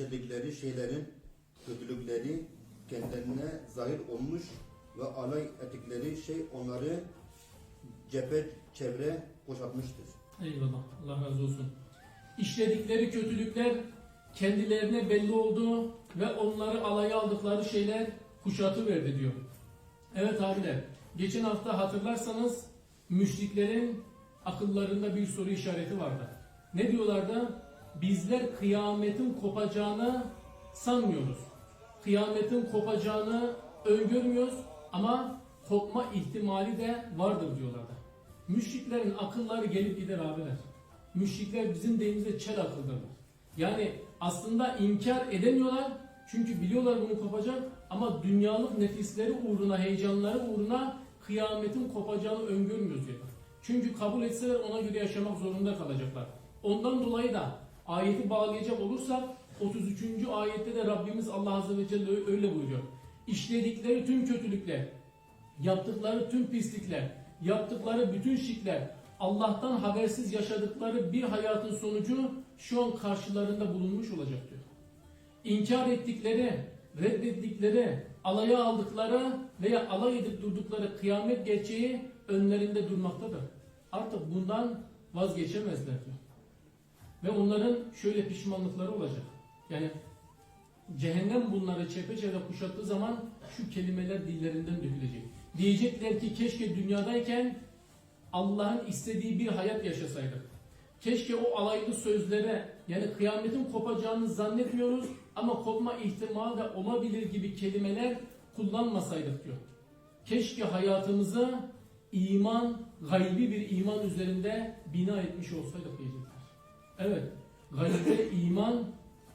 işledikleri şeylerin kötülükleri kendilerine zahir olmuş ve alay ettikleri şey onları cephe çevre kuşatmıştır. Eyvallah. Allah razı olsun. İşledikleri kötülükler kendilerine belli oldu ve onları alaya aldıkları şeyler kuşatı verdi diyor. Evet abiler. Geçen hafta hatırlarsanız müşriklerin akıllarında bir soru işareti vardı. Ne diyorlardı? Bizler kıyametin kopacağını sanmıyoruz. Kıyametin kopacağını öngörmüyoruz ama kopma ihtimali de vardır diyorlardı. Müşriklerin akılları gelip gider abiler. Müşrikler bizim deyimizde çel akıldırlar. Yani aslında inkar edemiyorlar çünkü biliyorlar bunu kopacak ama dünyalık nefisleri uğruna, heyecanları uğruna kıyametin kopacağını öngörmüyoruz diyorlar. Çünkü kabul etseler ona göre yaşamak zorunda kalacaklar. Ondan dolayı da ayeti bağlayacak olursak 33. ayette de Rabbimiz Allah Azze ve Celle öyle buyuruyor. İşledikleri tüm kötülükler, yaptıkları tüm pislikler, yaptıkları bütün şirkler, Allah'tan habersiz yaşadıkları bir hayatın sonucu şu an karşılarında bulunmuş olacak diyor. İnkar ettikleri, reddettikleri, alaya aldıkları veya alay edip durdukları kıyamet gerçeği önlerinde durmaktadır. Artık bundan vazgeçemezler diyor. Ve onların şöyle pişmanlıkları olacak. Yani cehennem bunları çepeçevre kuşattığı zaman şu kelimeler dillerinden dökülecek. Diyecekler ki keşke dünyadayken Allah'ın istediği bir hayat yaşasaydık. Keşke o alaylı sözlere yani kıyametin kopacağını zannetmiyoruz ama kopma ihtimali de olabilir gibi kelimeler kullanmasaydık diyor. Keşke hayatımızı iman, gaybi bir iman üzerinde bina etmiş olsaydık diyecekler. Evet, gaybe iman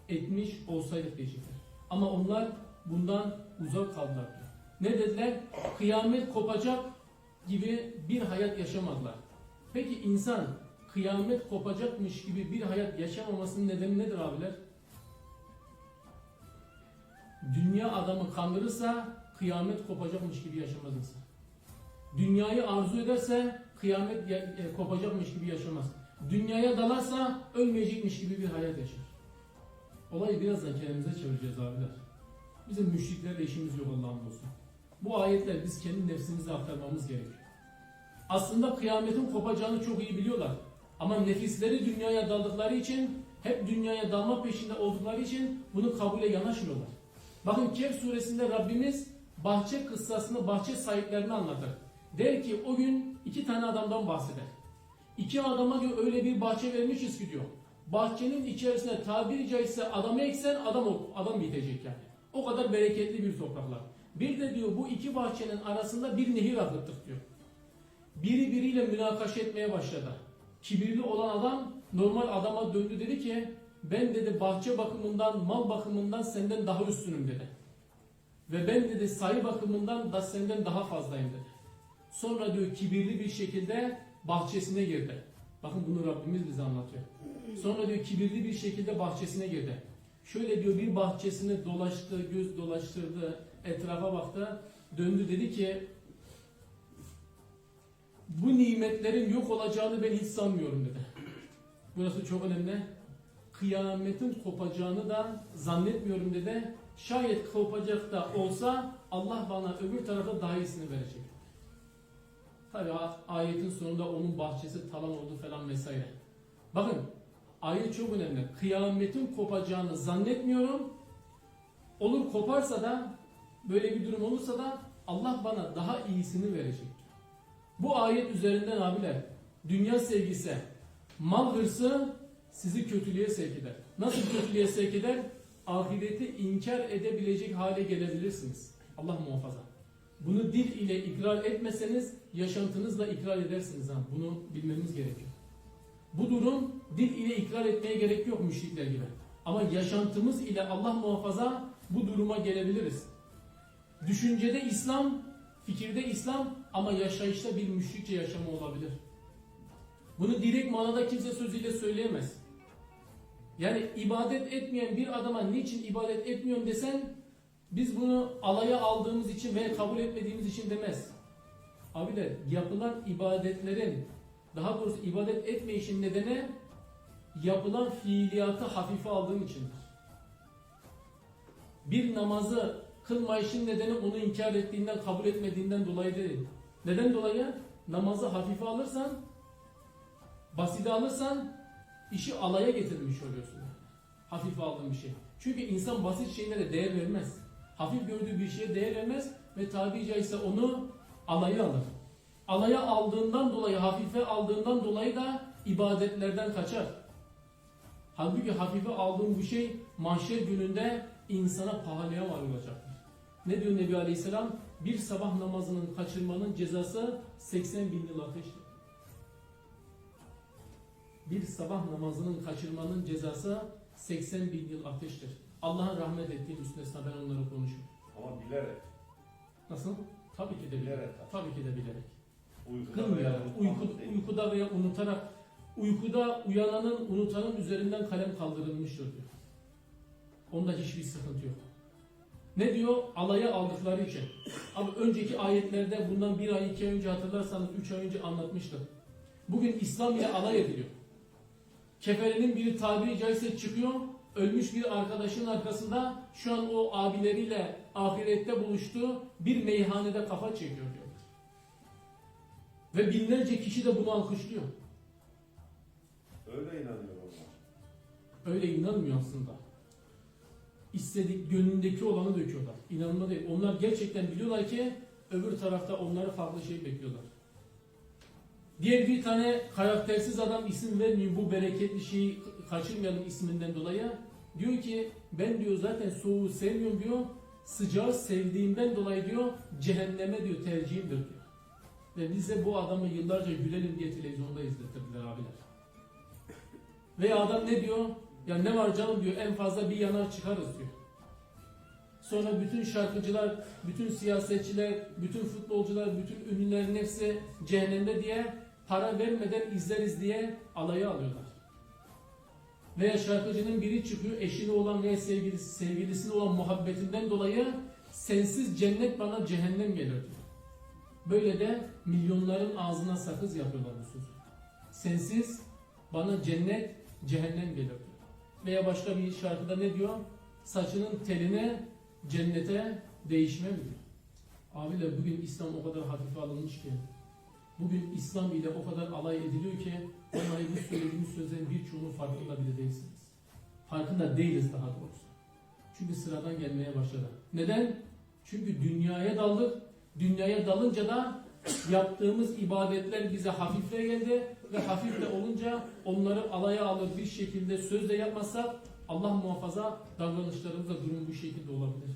etmiş olsaydık diyecekler. Ama onlar bundan uzak kaldılar. Ne dediler? Kıyamet kopacak gibi bir hayat yaşamadılar. Peki insan kıyamet kopacakmış gibi bir hayat yaşamamasının nedeni nedir abiler? Dünya adamı kandırırsa kıyamet kopacakmış gibi yaşamaz insan. Dünyayı arzu ederse kıyamet ya- e, kopacakmış gibi yaşamaz. Dünyaya dalarsa ölmeyecekmiş gibi bir hayat yaşar. Olayı birazdan kendimize çevireceğiz abiler. Bizim müşriklerle işimiz yok Allah'ın olsun. Bu ayetler biz kendi nefsimize aktarmamız gerekiyor. Aslında kıyametin kopacağını çok iyi biliyorlar. Ama nefisleri dünyaya daldıkları için, hep dünyaya dalma peşinde oldukları için bunu kabule yanaşmıyorlar. Bakın Kehf suresinde Rabbimiz bahçe kıssasını, bahçe sahiplerini anlatır. Der ki o gün iki tane adamdan bahseder. İki adama diyor öyle bir bahçe vermişiz ki diyor. Bahçenin içerisine tabiri caizse adamı eksen adam adam bitecek yani. O kadar bereketli bir topraklar. Bir de diyor bu iki bahçenin arasında bir nehir akıttık diyor. Biri biriyle münakaşa etmeye başladı. Kibirli olan adam normal adama döndü dedi ki ben dedi bahçe bakımından, mal bakımından senden daha üstünüm dedi. Ve ben dedi sayı bakımından da senden daha fazlayım dedi. Sonra diyor kibirli bir şekilde bahçesine girdi. Bakın bunu Rabbimiz bize anlatıyor. Sonra diyor kibirli bir şekilde bahçesine girdi. Şöyle diyor bir bahçesini dolaştı, göz dolaştırdı, etrafa baktı. Döndü dedi ki bu nimetlerin yok olacağını ben hiç sanmıyorum dedi. Burası çok önemli. Kıyametin kopacağını da zannetmiyorum dedi. Şayet kopacak da olsa Allah bana öbür tarafa daha iyisini verecek. Tabi ayetin sonunda onun bahçesi talan oldu falan vesaire. Bakın ayet çok önemli. Kıyametin kopacağını zannetmiyorum. Olur koparsa da böyle bir durum olursa da Allah bana daha iyisini verecek. Bu ayet üzerinden abiler dünya sevgisi, mal hırsı sizi kötülüğe sevk eder. Nasıl kötülüğe sevk eder? Ahireti inkar edebilecek hale gelebilirsiniz. Allah muhafaza. Bunu dil ile ikrar etmeseniz yaşantınızla ikrar edersiniz. Ha. Bunu bilmemiz gerekiyor. Bu durum dil ile ikrar etmeye gerek yok müşrikler gibi. Ama yaşantımız ile Allah muhafaza bu duruma gelebiliriz. Düşüncede İslam, fikirde İslam ama yaşayışta bir müşrikçe yaşamı olabilir. Bunu direkt manada kimse sözüyle söyleyemez. Yani ibadet etmeyen bir adama niçin ibadet etmiyorum desen biz bunu alaya aldığımız için veya kabul etmediğimiz için demez. Abiler yapılan ibadetlerin daha doğrusu ibadet etme işin nedeni yapılan fiiliyatı hafife aldığın içindir. bir namazı kılmayışın nedeni onu inkar ettiğinden, kabul etmediğinden dolayı değil. Neden dolayı? Namazı hafife alırsan, basite alırsan işi alaya getirmiş oluyorsun. Hafife aldığın bir şey. Çünkü insan basit şeylere değer vermez. Hafif gördüğü bir şeye değer vermez ve tabi caizse onu alaya alır. Alaya aldığından dolayı, hafife aldığından dolayı da ibadetlerden kaçar. Halbuki hafife aldığın bu şey mahşer gününde insana pahalıya mal olacaktır. Ne diyor Nebi Aleyhisselam? Bir sabah namazının kaçırmanın cezası 80 bin yıl ateştir. Bir sabah namazının kaçırmanın cezası 80 bin yıl ateştir. Allah'ın rahmet ettiği müstesna ben onları konuşuyorum. Ama bilerek, Nasıl? Tabii ki de bilerek. bilerek. Tabii ki de bilerek. Uykuda Kılmayarak, veya uyku, uykuda veya unutarak, uykuda uyananın, unutanın üzerinden kalem kaldırılmıştır diyor. Onda hiçbir sıkıntı yok. Ne diyor? Alaya aldıkları için. Abi önceki ayetlerde bundan bir ay, iki ay önce hatırlarsanız üç ay önce anlatmıştım. Bugün İslam ile alay ediliyor. Keferenin biri tabiri caizse çıkıyor, ölmüş bir arkadaşın arkasında şu an o abileriyle ahirette buluştuğu bir meyhanede kafa çekiyor diyor. Ve binlerce kişi de bunu alkışlıyor. Öyle inanıyor onlar. Öyle inanmıyor aslında. İstedik gönlündeki olanı döküyorlar. İnanma değil. Onlar gerçekten biliyorlar ki öbür tarafta onlara farklı şey bekliyorlar. Diğer bir tane karaktersiz adam isim vermiyor bu bereketli şeyi kaçırmayalım isminden dolayı. Diyor ki ben diyor zaten soğuğu sevmiyorum diyor. Sıcağı sevdiğimden dolayı diyor cehenneme diyor tercihimdir diyor. Ve bize bu adamı yıllarca gülelim diye televizyonda izlettirdiler abiler. Veya adam ne diyor? Ya ne var canım diyor en fazla bir yanar çıkarız diyor. Sonra bütün şarkıcılar, bütün siyasetçiler, bütün futbolcular, bütün ünlülerin hepsi cehennemde diye para vermeden izleriz diye alaya alıyorlar. Veya şarkıcının biri çıkıyor eşine olan veya sevgilisi, sevgilisine olan muhabbetinden dolayı sensiz cennet bana cehennem gelir diyor. Böyle de milyonların ağzına sakız yapıyorlar bu sözü. Sensiz bana cennet cehennem gelir diyor. Veya başka bir şarkıda ne diyor? Saçının teline cennete değişme mi diyor. Abiler bugün İslam o kadar hafife alınmış ki bugün İslam ile o kadar alay ediliyor ki vallahi bu söylediğimiz sözlerin birçoğunun farkında bile değilsiniz. Farkında değiliz daha doğrusu. Çünkü sıradan gelmeye başladı. Neden? Çünkü dünyaya daldık. Dünyaya dalınca da yaptığımız ibadetler bize hafifle geldi ve hafifle olunca onları alaya alır bir şekilde sözle yapmazsak Allah muhafaza davranışlarımızda durum bu şekilde olabilir.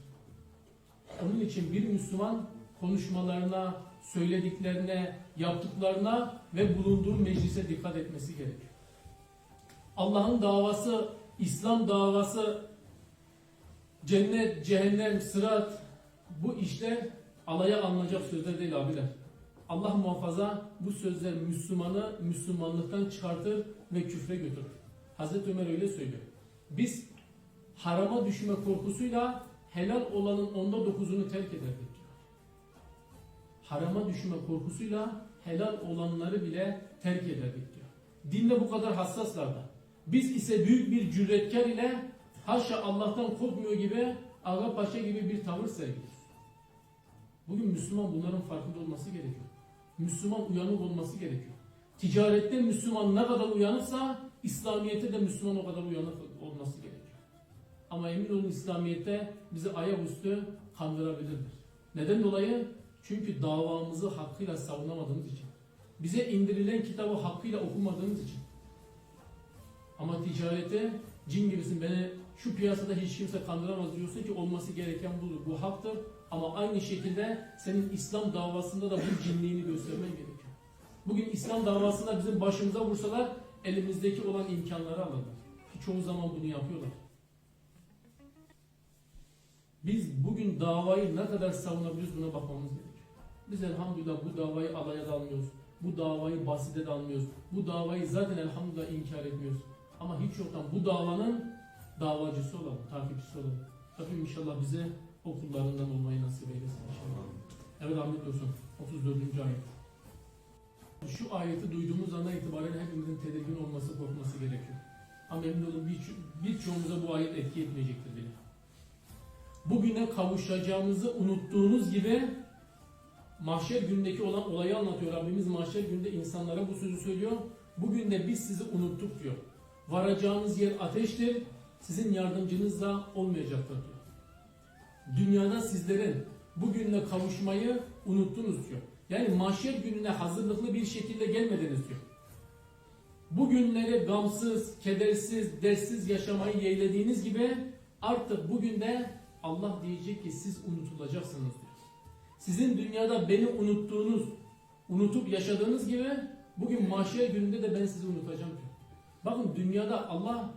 Onun için bir Müslüman konuşmalarına, söylediklerine, yaptıklarına ve bulunduğu meclise dikkat etmesi gerekiyor. Allah'ın davası, İslam davası, cennet, cehennem, sırat bu işler alaya alınacak sözler değil abiler. Allah muhafaza bu sözler Müslümanı Müslümanlıktan çıkartır ve küfre götürür. Hazreti Ömer öyle söylüyor. Biz harama düşme korkusuyla helal olanın onda dokuzunu terk ederdik. Harama düşme korkusuyla helal olanları bile terk ederdik diyor. Dinde bu kadar hassaslardı. Biz ise büyük bir cüretkar ile haşa Allah'tan korkmuyor gibi Aga Paşa gibi bir tavır sergiliyoruz. Bugün Müslüman bunların farkında olması gerekiyor. Müslüman uyanık olması gerekiyor. Ticarette Müslüman ne kadar uyanırsa İslamiyet'te de Müslüman o kadar uyanık olması gerekiyor. Ama emin olun İslamiyet'te bizi ayaküstü kandırabilirler. Neden dolayı? Çünkü davamızı hakkıyla savunamadığımız için. Bize indirilen kitabı hakkıyla okumadığımız için. Ama ticarete cin gibisin beni şu piyasada hiç kimse kandıramaz diyorsun ki olması gereken budur. Bu haktır. Ama aynı şekilde senin İslam davasında da bu cinliğini göstermen gerekiyor. Bugün İslam davasında bizim başımıza vursalar elimizdeki olan imkanları alırlar. Ki çoğu zaman bunu yapıyorlar. Biz bugün davayı ne kadar savunabiliriz buna bakmamız gerekiyor. Biz elhamdülillah bu davayı alaya da almıyoruz. Bu davayı basite de almıyoruz. Bu davayı zaten elhamdülillah inkar etmiyoruz. Ama hiç yoktan bu davanın davacısı olalım, takipçisi olalım. Rabbim inşallah bize o kullarından olmayı nasip eylesin inşallah. Evet Ahmet olsun. 34. ayet. Şu ayeti duyduğumuz andan itibaren hepimizin tedirgin olması, korkması gerekiyor. Ama emin olun birço- birçoğumuza bu ayet etki etmeyecektir bile. bugüne kavuşacağımızı unuttuğunuz gibi mahşer gündeki olan olayı anlatıyor. Rabbimiz mahşer günde insanlara bu sözü söylüyor. Bugün de biz sizi unuttuk diyor. Varacağınız yer ateştir. Sizin yardımcınız da olmayacaktır diyor. Dünyada sizlerin bugünle kavuşmayı unuttunuz diyor. Yani mahşer gününe hazırlıklı bir şekilde gelmediniz diyor. Bugünleri gamsız, kedersiz, derssiz yaşamayı yeğlediğiniz gibi artık bugün de Allah diyecek ki siz unutulacaksınız diyor. Sizin dünyada beni unuttuğunuz, unutup yaşadığınız gibi bugün mahşer gününde de ben sizi unutacağım. Bakın dünyada Allah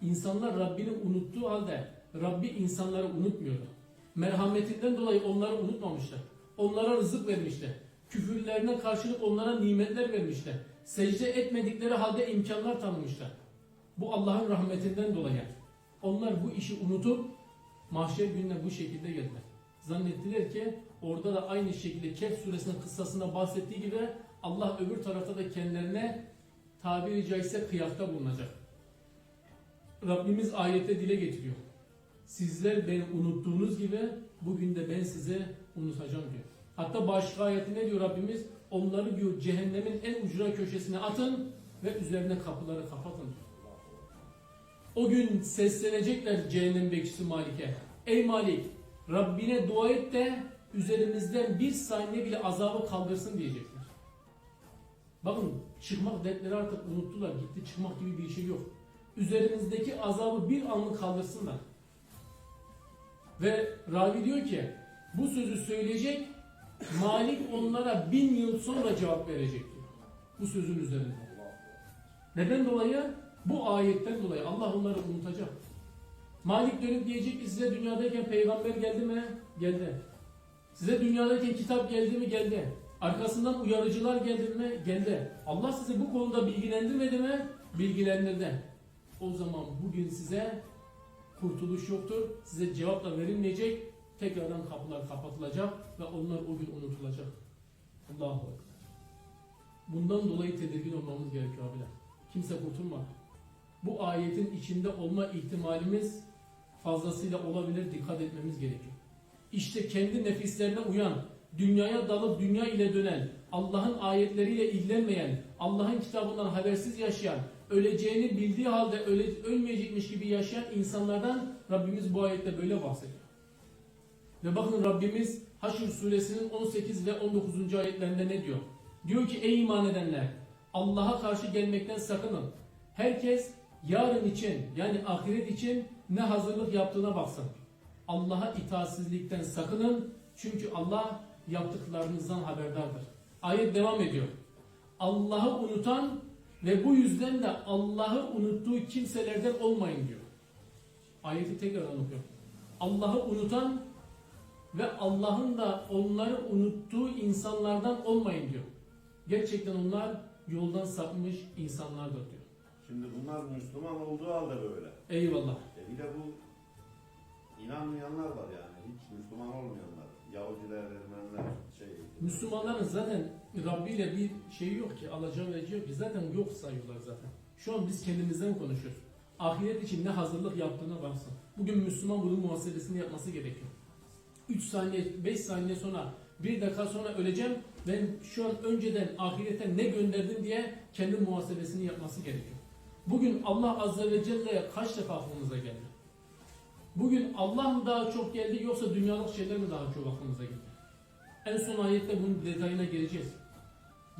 insanlar Rabbini unuttuğu halde Rabbi insanları unutmuyordu. Merhametinden dolayı onları unutmamışlar. Onlara rızık vermişler. Küfürlerine karşılık onlara nimetler vermişler. Secde etmedikleri halde imkanlar tanımışlar. Bu Allah'ın rahmetinden dolayı. Onlar bu işi unutup mahşer gününe bu şekilde geldiler. Zannettiler ki orada da aynı şekilde Kehf suresinin kıssasında bahsettiği gibi Allah öbür tarafta da kendilerine tabiri caizse kıyafta bulunacak. Rabbimiz ayette dile getiriyor. Sizler beni unuttuğunuz gibi bugün de ben size unutacağım diyor. Hatta başka ayette ne diyor Rabbimiz? Onları diyor cehennemin en ucra köşesine atın ve üzerine kapıları kapatın. O gün seslenecekler cehennem bekçisi Malik'e. Ey Malik Rabbine dua et de üzerimizden bir saniye bile azabı kaldırsın diyecekler. Bakın çıkmak dertleri artık unuttular. Gitti çıkmak gibi bir şey yok. Üzerimizdeki azabı bir anlık kaldırsınlar. Ve ravi diyor ki bu sözü söyleyecek Malik onlara bin yıl sonra cevap verecek diyor. Bu sözün üzerinde. Neden dolayı? Bu ayetten dolayı Allah onları unutacak. Malik dönüp diyecek ki size dünyadayken peygamber geldi mi? Geldi. Size dünyadayken kitap geldi mi? Geldi. Arkasından uyarıcılar geldi mi? Geldi. Allah sizi bu konuda bilgilendirmedi mi? Bilgilendirdi. O zaman bugün size kurtuluş yoktur. Size cevap da verilmeyecek. Tekrardan kapılar kapatılacak ve onlar o gün unutulacak. Allahu Ekber. Bundan dolayı tedirgin olmamız gerekiyor abiler. Kimse kurtulmadı. Bu ayetin içinde olma ihtimalimiz fazlasıyla olabilir. Dikkat etmemiz gerekiyor. İşte kendi nefislerine uyan, dünyaya dalıp dünya ile dönen, Allah'ın ayetleriyle ilgilenmeyen, Allah'ın kitabından habersiz yaşayan, öleceğini bildiği halde öle, ölmeyecekmiş gibi yaşayan insanlardan Rabbimiz bu ayette böyle bahsediyor. Ve bakın Rabbimiz Haşr suresinin 18 ve 19. ayetlerinde ne diyor? Diyor ki ey iman edenler Allah'a karşı gelmekten sakının. Herkes yarın için yani ahiret için ne hazırlık yaptığına baksın. Allah'a itaatsizlikten sakının. Çünkü Allah yaptıklarınızdan haberdardır. Ayet devam ediyor. Allah'ı unutan ve bu yüzden de Allah'ı unuttuğu kimselerden olmayın diyor. Ayeti tekrardan okuyorum. Allah'ı unutan ve Allah'ın da onları unuttuğu insanlardan olmayın diyor. Gerçekten onlar yoldan sapmış insanlardır diyor. Şimdi bunlar Müslüman olduğu halde böyle. Eyvallah. E bir de bu inanmayanlar var yani. Hiç Müslüman olmayanlar. Yahudiler, Ermeniler, şey. Müslümanların zaten Rabbi ile bir şeyi yok ki, alacağı vereceği yok ki. Zaten yok sayıyorlar zaten. Şu an biz kendimizden konuşuyoruz. Ahiret için ne hazırlık yaptığına baksın. Bugün Müslüman bunun muhasebesini yapması gerekiyor. 3 saniye, 5 saniye sonra, 1 dakika sonra öleceğim. Ben şu an önceden ahirete ne gönderdim diye kendi muhasebesini yapması gerekiyor. Bugün Allah Azze ve Celle'ye kaç defa aklımıza geldi? Bugün Allah mı daha çok geldi yoksa dünyalık şeyler mi daha çok aklımıza geldi? En son ayette bunun detayına geleceğiz.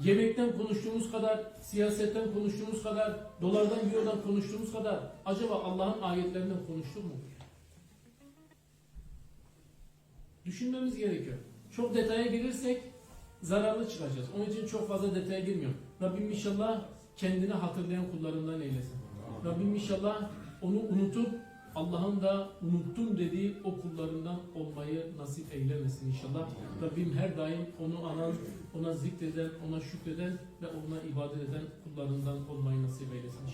Yemekten konuştuğumuz kadar, siyasetten konuştuğumuz kadar, dolardan, eurodan konuştuğumuz kadar acaba Allah'ın ayetlerinden konuştuk mu? Düşünmemiz gerekiyor. Çok detaya girirsek zararlı çıkacağız. Onun için çok fazla detaya girmiyorum. Rabbim inşallah kendini hatırlayan kullarından eylesin. Rabbim inşallah onu unutup Allah'ın da unuttum dediği o kullarından olmayı nasip eylemesin inşallah. Rabbim her daim onu anan, ona zikreden, ona şükreden ve ona ibadet eden kullarından olmayı nasip eylesin inşallah.